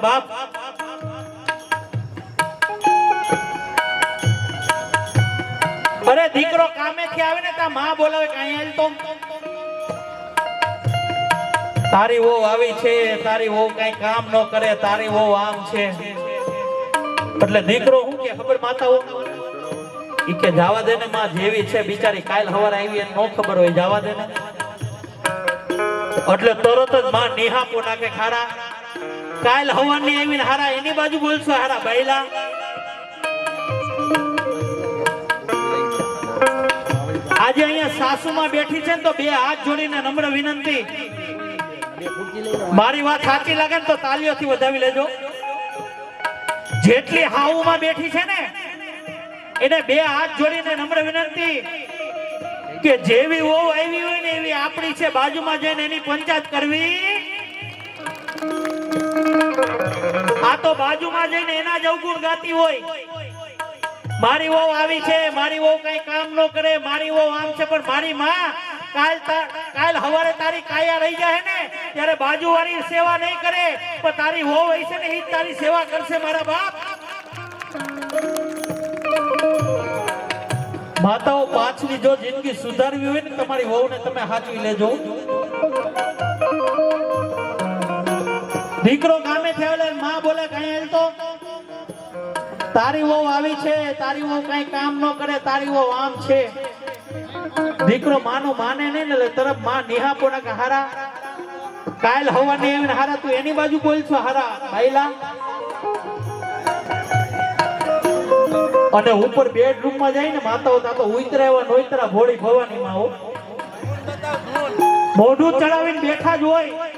બાપ. અરે દીકરો કામેથી આવે ને તા માં બોલાવે કે અહીંયા તો. તારી વહુ આવી છે, તારી વહુ કઈ કામ ન કરે, તારી વહુ આમ છે. એટલે દીકરો હું કે ખબર માતા ઈ કે જાવા દે ને માં, જેવી છે બિચારી, કાલ હવાર આવી એને નો ખબર હોય, જાવા દે ને. એટલે તરત જ માં નિહાપો નાખે ખારા. કાલ હવાની આવીને હારા એની બાજુ બોલશો, હારા બૈલા આજે અહીંયા સાસુમાં બેઠી છે ને તો બે હાથ જોડીને નમ્ર વિનંતી. મારી વાત સાચી લાગે ને તો તાલીઓથી વધાવી લેજો. જેટલી હાઉમાં બેઠી છે ને, એને બે હાથ જોડીને નમ્ર વિનંતી કે જેવી વહુ આવી હોય ને એવી આપણી છે, બાજુમાં જઈને એની પંચાયત કરવી. બાજુમાં જઈને એના જ અવગુણ ગાતી હોય. મારી વહુ આવી છે, મારી વહુ કઈ કામ ન કરે, મારી વહુ આમ છે, પણ મારી માં કાલ કાલ હવારે તારી કાયા રહી જાય ને, ત્યારે બાજુ વાળી સેવા નહીં કરે, પણ તારી વહુ હોય છે ને એ તારી સેવા કરશે મારા બાપ. માતાઓ પાછલી જો જિંદગી સુધારવી હોય ને, તમારી વહુને તમે સાચવી લેજો. દીકરો ગામે થયેલો માં બોલે કઈ તો. તારી વહુ આવી છે, તારી વહુ કઈ કામ ન કરે, તારી વહુ આમ છે. દીકરો માનું માને નહીં ને તરફમાં નિહાપો ના કે હારા, કાલ હવાની એમ હારા, તું એની બાજુ બોલશો હારા, ભાઈલા. અને ઉપર બેડરૂમમાં જઈને માતાઓ તા તો ઉતરા એવા નોતરા ભોળી ભવાની માં મોઢું ચડાવીને બેઠા જ હોય.